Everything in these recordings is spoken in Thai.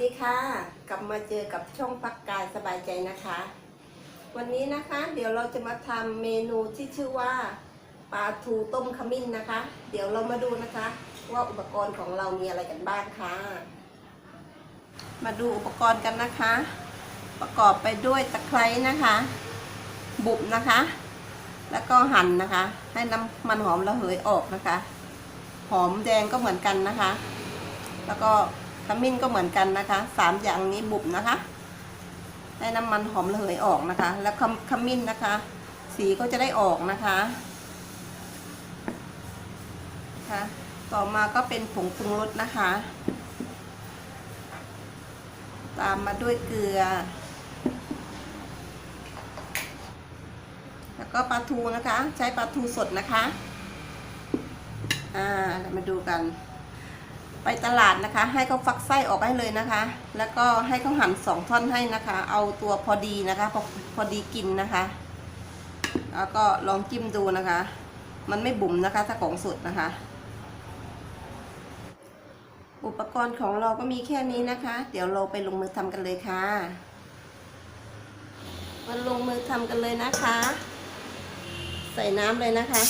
ดีค่ะ กลับมาเจอกับช่องพักกายสบายใจนะคะ วันนี้นะคะเดี๋ยวเราจะมาทำเมนูที่ชื่อว่าปลาทูต้มขมิ้นนะคะ เดี๋ยวเรามาดูนะคะ ว่าอุปกรณ์ของเรามีอะไรกันบ้างค่ะ มาดูอุปกรณ์กันนะคะ ประกอบไปด้วยตะไคร้นะคะ บุบนะคะ แล้วก็หั่นนะคะ ให้น้ำมันหอมระเหยออกนะคะ หอมแดงก็เหมือนกันนะคะ แล้วก็ ขมิ้นก็เหมือนกันนะคะสามอย่างนี้บุบนะคะให้น้ำมันหอมระเหยออกนะคะ แล้วขมขมิ้นนะคะ สีก็จะได้ออกนะคะค่ะต่อมาก็เป็นผงปรุงรสนะคะ ตามมาด้วยเกลือ แล้วก็ปลาทูนะคะ ใช้ปลาทูสดนะคะ อ่าเรามาดูกัน ไปตลาดนะคะ ให้เขาฟักไส้ออกให้เลยนะคะ แล้วก็ให้เขาหั่นสองท่อนให้นะคะ เอาตัวพอดีนะคะ พอพอดีกินนะคะ แล้วก็ลองจิ้มดูนะคะ มันไม่บุ๋มนะคะถ้าของสดนะคะ อุปกรณ์ของเราก็มีแค่นี้นะคะ เดี๋ยวเราไปลงมือทำกันเลยค่ะมาลงมือทำกันเลยนะคะ ใส่น้ำเลยนะคะ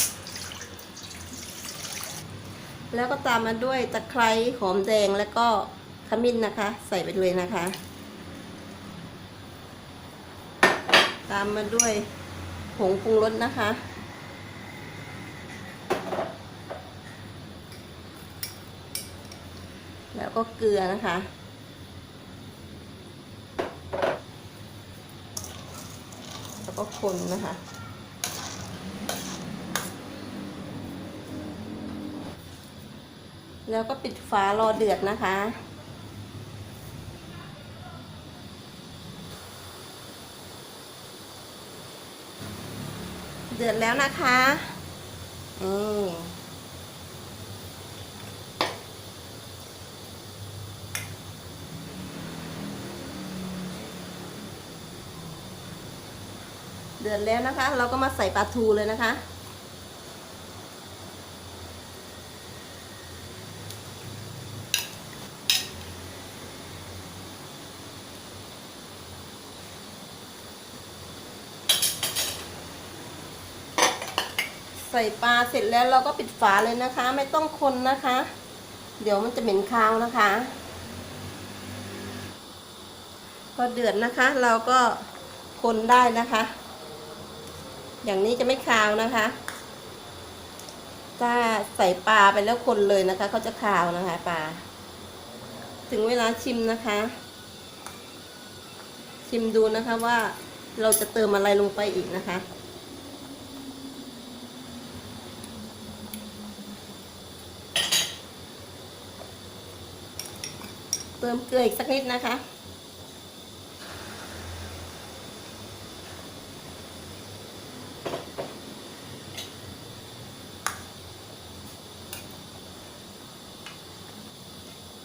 แล้วก็ตามมาด้วยตะไคร้หอมแดงแล้วก็ขมิ้นนะคะ ใส่ไปเลยนะคะ ตามมาด้วยผงปรุงรสนะคะ แล้วก็เกลือนะคะ แล้วก็คนนะคะ แล้วก็ปิดฝารอเดือดนะคะ เดือดแล้วนะคะอืมเดือดแล้วนะคะ เราก็มาใส่ปลาทูเลยนะคะ ส่ปลาเสร็จแล้วเราก็ปิดฝาเลยนะคะ ไม่ต้องคนนะคะ เดี๋ยวมันจะเหม็นคาวนะคะ พอเดือดนะคะ เราก็คนได้นะคะ อย่างนี้จะไม่คาวนะคะ ถ้าใส่ปลาไปแล้วคนเลยนะคะเขาจะคาวนะคะปลาถึงเวลาชิมนะคะ ชิมดูนะคะว่าเราจะเติมอะไรลงไปอีกนะคะ เติมเกลืออีกสักนิดนะคะ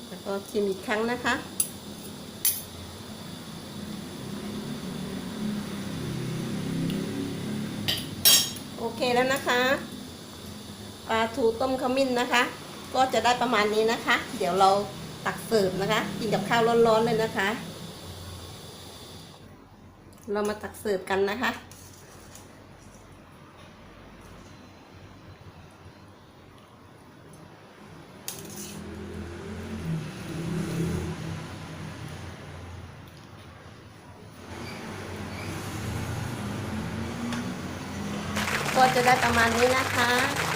แล้วก็ชิมอีกครั้งนะคะโอเคแล้วนะคะปลาทูต้มขมิ้นนะคะ ก็จะได้ประมาณนี้นะคะ เดี๋ยวเรา ตักเสิร์ฟนะคะ กินกับข้าวร้อนๆเลยนะคะ เรามาตักเสิร์ฟกันนะคะก็จะได้ประมาณนี้นะคะ